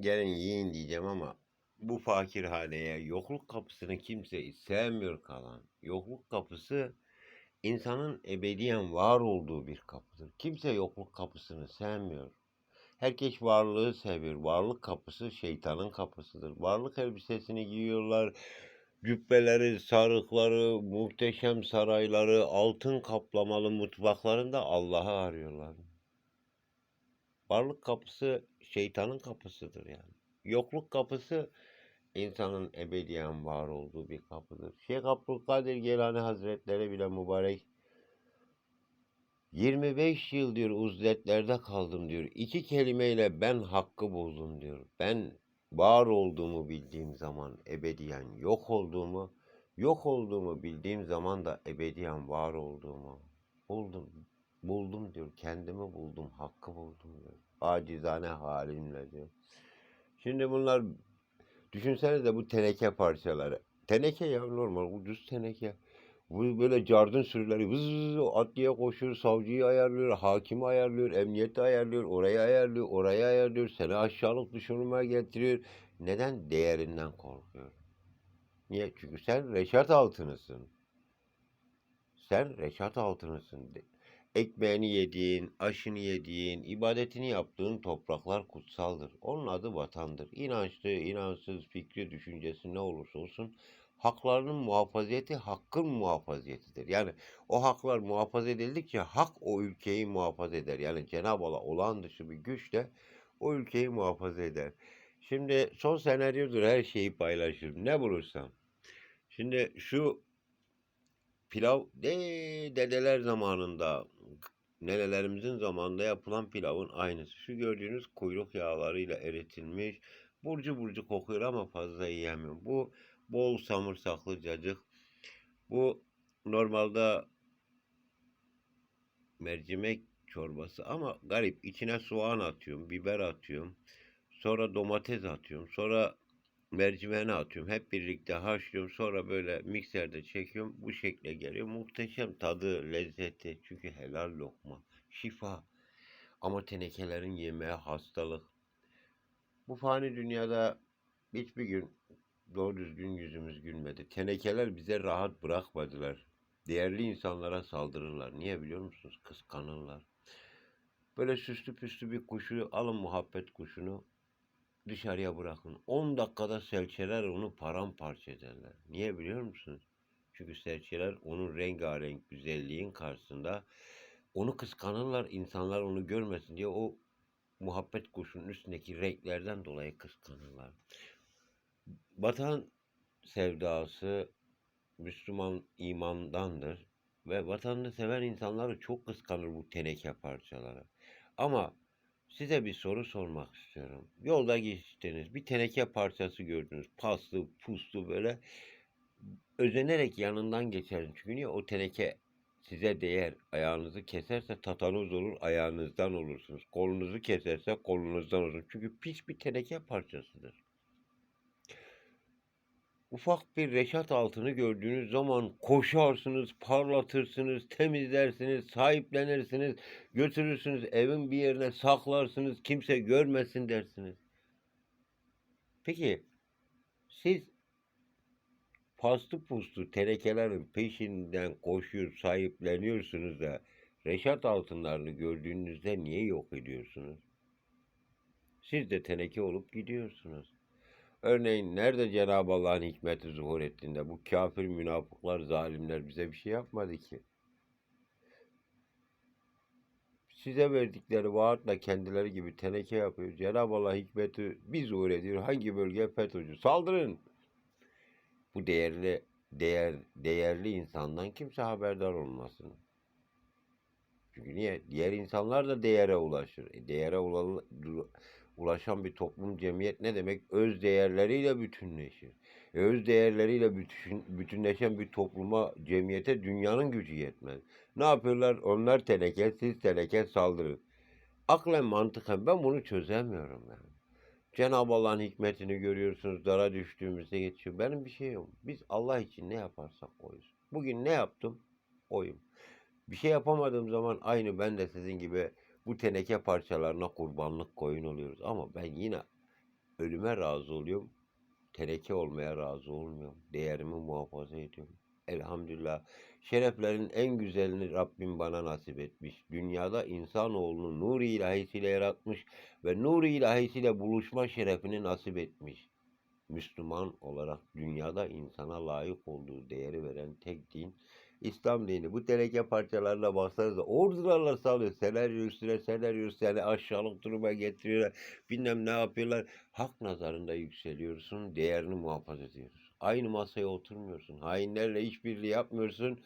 Gelin yiyin diyeceğim ama bu fakirhaneye yokluk kapısını kimse sevmiyor kalan. Yokluk kapısı insanın ebediyen var olduğu bir kapıdır. Kimse yokluk kapısını sevmiyor. Herkes varlığı seviyor. Varlık kapısı şeytanın kapısıdır. Varlık elbisesini giyiyorlar. Cübbeleri, sarıkları, muhteşem sarayları, altın kaplamalı mutfaklarında Allah'ı arıyorlar. Varlık kapısı şeytanın kapısıdır yani. Yokluk kapısı insanın ebediyen var olduğu bir kapıdır. Şeyh Abdülkadir Geylani Hazretleri bile mübarek 25 yıl diyor uzletlerde kaldım diyor. İki kelimeyle ben hakkı buldum diyor. Ben var olduğumu bildiğim zaman ebediyen yok olduğumu, yok olduğumu bildiğim zaman da ebediyen var olduğumu buldum. Buldum diyor. Kendimi buldum. Hakkı buldum diyor. Acizane halimle diyor. Şimdi bunlar düşünsenize bu teneke parçaları. Teneke ya normal ucuz teneke. Bu böyle cardın sürüleri vız adliye koşuyor, savcıyı ayarlıyor, hakimi ayarlıyor, emniyeti ayarlıyor, orayı ayarlıyor, orayı ayarlıyor, seni aşağılık düşürmeye getiriyor. Neden? Değerinden korkuyor. Niye? Çünkü sen reşat altınısın. Sen reşat altınısın. Ekmeğini yediğin, aşını yediğin, ibadetini yaptığın topraklar kutsaldır. Onun adı vatandır. İnançlı, inançsız, fikri, düşüncesi ne olursa olsun haklarının muhafaziyeti hakkın muhafaziyetidir. Yani o haklar muhafaza edildikçe hak o ülkeyi muhafaza eder. Yani Cenab-ı Allah olağan dışı bir güçle o ülkeyi muhafaza eder. Şimdi son senaryodur her şeyi paylaşırım. Ne bulursam. Şimdi şu pilav de dedeler zamanında nenelerimizin zamanında yapılan pilavın aynısı. Şu gördüğünüz kuyruk yağlarıyla eritilmiş. Burcu burcu kokuyor ama fazla yiyemiyorum. Bu bol samırsaklı cacık. Bu normalde mercimek çorbası ama garip. İçine soğan atıyorum, biber atıyorum. Sonra domates atıyorum. Sonra mercimeğini atıyorum. Hep birlikte haşlıyorum. Sonra böyle mikserde çekiyorum. Bu şekle geliyor. Muhteşem tadı, lezzeti. Çünkü helal lokma. Şifa. Ama tenekelerin yemeği hastalık. Bu fani dünyada hiçbir gün doğru düzgün yüzümüz gülmedi. Tenekeler bize rahat bırakmadılar. Değerli insanlara saldırırlar. Niye biliyor musunuz? Kıskanırlar. Böyle süslü püslü bir kuşu alın muhabbet kuşunu dışarıya bırakın. 10 dakikada serçeler onu paramparça ederler. Niye biliyor musunuz? Çünkü serçeler onun rengarenk güzelliğin karşısında onu kıskanırlar. İnsanlar onu görmesin diye o muhabbet kuşunun üstündeki renklerden dolayı kıskanırlar. Vatan sevdası Müslüman imandandır ve vatanını seven insanları çok kıskanır bu teneke parçaları. Ama size bir soru sormak istiyorum. Yolda geçtiniz, bir teneke parçası gördünüz. Paslı, puslu böyle. Özenerek yanından geçerin. Çünkü niye o teneke size değer. Ayağınızı keserse tatanoz olur, ayağınızdan olursunuz. Kolunuzu keserse kolunuzdan olur. Çünkü pis bir teneke parçasıdır. Ufak bir reşat altını gördüğünüz zaman koşarsınız, parlatırsınız, temizlersiniz, sahiplenirsiniz, götürürsünüz evin bir yerine saklarsınız, kimse görmesin dersiniz. Peki siz paslı puslu tenekelerin peşinden koşuyor, sahipleniyorsunuz da reşat altınlarını gördüğünüzde niye yok ediyorsunuz? Siz de teneke olup gidiyorsunuz. Örneğin nerede Cenab-ı Allah'ın hikmeti zuhur ettiğinde bu kafir münafıklar, zalimler bize bir şey yapmadı ki. Size verdikleri vaatla kendileri gibi teneke yapıyor. Cenab-ı Allah hikmeti bir zuhur ediyor. Hangi bölge FETÖ'cü? Saldırın. Bu değerli değer değerli insandan kimse haberdar olmasın. Çünkü niye? Diğer insanlar da değere ulaşır. E, değere ulaşan bir toplum, cemiyet ne demek? Öz değerleriyle bütünleşir. E, öz değerleriyle bütün, bütünleşen bir topluma, cemiyete dünyanın gücü yetmez. Ne yapıyorlar? Onlar teneke, siz teneke saldırın. Aklen mantıken ben bunu çözemiyorum yani. Cenab-ı Allah'ın hikmetini görüyorsunuz, dara düştüğümüzde geçiyor. Benim bir şeyim yok. Biz Allah için ne yaparsak oyuz. Bugün ne yaptım? Oyum. Bir şey yapamadığım zaman aynı ben de sizin gibi bu teneke parçalarına kurbanlık koyun oluyoruz. Ama ben yine ölüme razı oluyorum. Teneke olmaya razı olmuyorum. Değerimi muhafaza ediyorum. Elhamdülillah. Şereflerin en güzelini Rabbim bana nasip etmiş. Dünyada insanoğlunu nur ilahisiyle yaratmış ve nur ilahisiyle buluşma şerefini nasip etmiş. Müslüman olarak dünyada insana layık olduğu değeri veren tek din İslam dini. Bu teneke parçalarına baksanıza ordularla sağlıyor. Senaryo üstüne senaryo üstüne yani aşağılık duruma getiriyorlar. Bilmem ne yapıyorlar. Hak nazarında yükseliyorsun. Değerini muhafaza ediyorsun. Aynı masaya oturmuyorsun. Hainlerle işbirliği yapmıyorsun.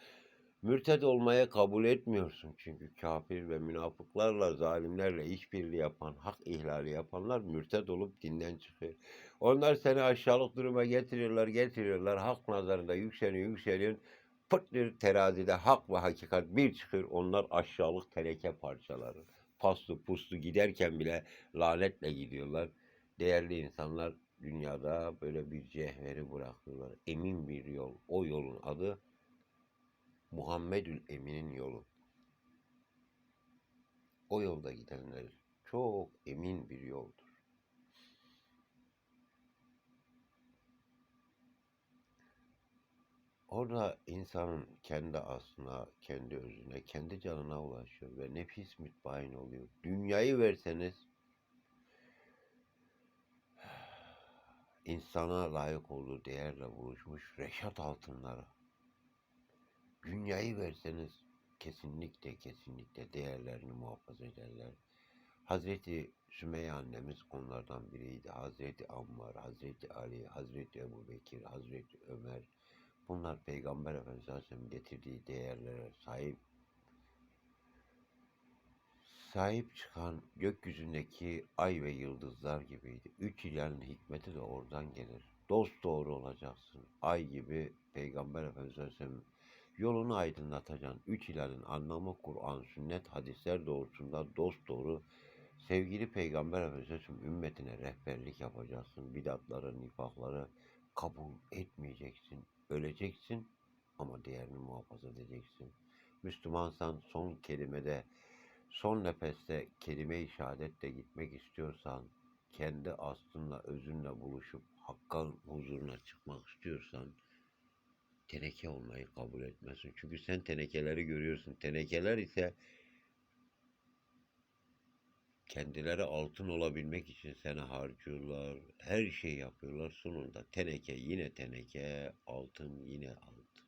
Mürted olmaya kabul etmiyorsun. Çünkü kafir ve münafıklarla, zalimlerle işbirliği yapan, hak ihlali yapanlar mürted olup dinden çıkıyor. Onlar seni aşağılık duruma getiriyorlar, getiriyorlar. Hak nazarında yükseliyor, yükseliyor. Pırt bir terazide hak ve hakikat bir çıkıyor. Onlar aşağılık teneke parçaları. Paslı puslu giderken bile lanetle gidiyorlar. Değerli insanlar dünyada böyle bir cevheri bırakıyorlar. Emin bir yol. O yolun adı Muhammedül Emin'in yolu. O yolda gidenler çok emin bir yoldur. Orada insanın kendi aslına, kendi özüne, kendi canına ulaşıyor ve nefis mütbain oluyor. Dünyayı verseniz insana layık olduğu değerle buluşmuş reşat altınları. Dünyayı verseniz kesinlikle kesinlikle değerlerini muhafaza ederler. Hazreti Sümeyye annemiz onlardan biriydi. Hazreti Ammar, Hazreti Ali, Hazreti Ebu Bekir, Hazreti Ömer. Bunlar Peygamber Efendimiz Aleyhisselam'ın getirdiği değerlere sahip sahip çıkan gökyüzündeki ay ve yıldızlar gibiydi. Üç ilanın hikmeti de oradan gelir. Dost doğru olacaksın. Ay gibi Peygamber Efendimiz Aleyhisselam yolunu aydınlatacaksın. Üç ilanın anlamı Kur'an, sünnet, hadisler doğrusunda dost doğru sevgili Peygamber Efendimiz Aleyhisselam ümmetine rehberlik yapacaksın. Bidatları, nifakları kabul etmeyeceksin. Öleceksin ama değerini muhafaza edeceksin. Müslümansan son kelimede son nefeste kelime-i şehadetle gitmek istiyorsan, kendi aslınla, özünle buluşup Hakk'ın huzuruna çıkmak istiyorsan, teneke olmayı kabul etmesin. Çünkü sen tenekeleri görüyorsun. Tenekeler ise kendileri altın olabilmek için seni harcıyorlar. Her şey yapıyorlar. Sonunda teneke yine teneke, altın yine altın.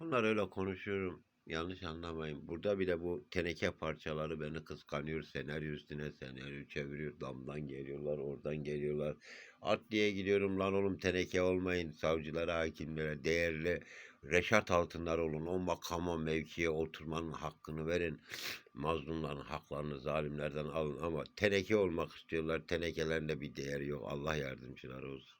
Bunlar öyle konuşuyorum. Yanlış anlamayın. Burada bile bu teneke parçaları beni kıskanıyor. Senaryo üstüne senaryo çeviriyor. Damdan geliyorlar, oradan geliyorlar. Adliye gidiyorum lan oğlum teneke olmayın. Savcılara, hakimlere değerli reşat altınlar olun. O makama, mevkiye oturmanın hakkını verin. Mazlumların haklarını zalimlerden alın. Ama teneke olmak istiyorlar. Tenekelerinde bir değeri yok. Allah yardımcıları olsun.